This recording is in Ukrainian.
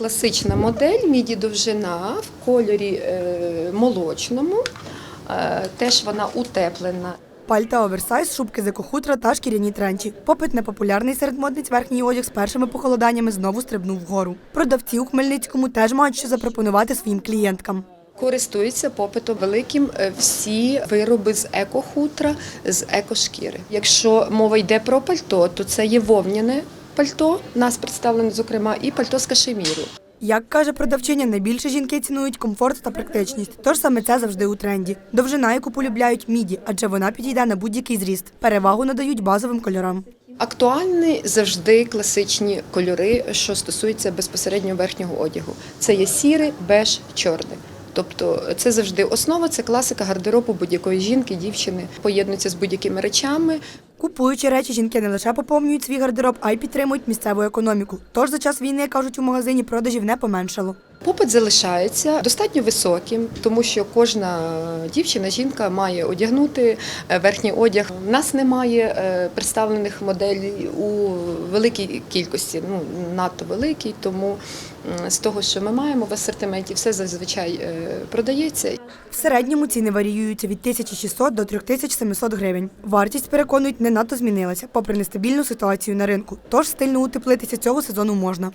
Класична модель, міді довжина в кольорі е, молочному. Е, теж вона утеплена. Пальта оверсайз, шубки з екохутра та шкіряні тренчі. Попит на популярний серед модниць верхній одяг з першими похолоданнями знову стрибнув вгору. Продавці у Хмельницькому теж мають що запропонувати своїм клієнткам. Користуються попитом великим е, всі вироби з екохутра, з екошкіри. Якщо мова йде про пальто, то це є вовняне пальто. У нас представлено, зокрема, і пальто з кашеміру. Як каже продавчиня, найбільше жінки цінують комфорт та практичність, тож саме це завжди у тренді. Довжина, яку полюбляють міді, адже вона підійде на будь-який зріст. Перевагу надають базовим кольорам. Актуальні завжди класичні кольори, що стосуються безпосередньо верхнього одягу. Це є сірий, беж, чорний. Тобто це завжди основа, це класика гардеробу будь-якої жінки, дівчини, поєднується з будь-якими речами. Купуючи речі, жінки не лише поповнюють свій гардероб, а й підтримують місцеву економіку. Тож за час війни, кажуть, у магазині продажів не поменшало. Попит залишається достатньо високим, тому що кожна дівчина, жінка має одягнути е, верхній одяг. У нас немає е, представлених моделей у великій кількості, ну надто великій, тому з того, що ми маємо в асортименті, все зазвичай е, продається. В середньому ціни варіюються від 1600 до 3700 гривень. Вартість, переконують, не надто змінилася, попри нестабільну ситуацію на ринку. Тож стильно утеплитися цього сезону можна.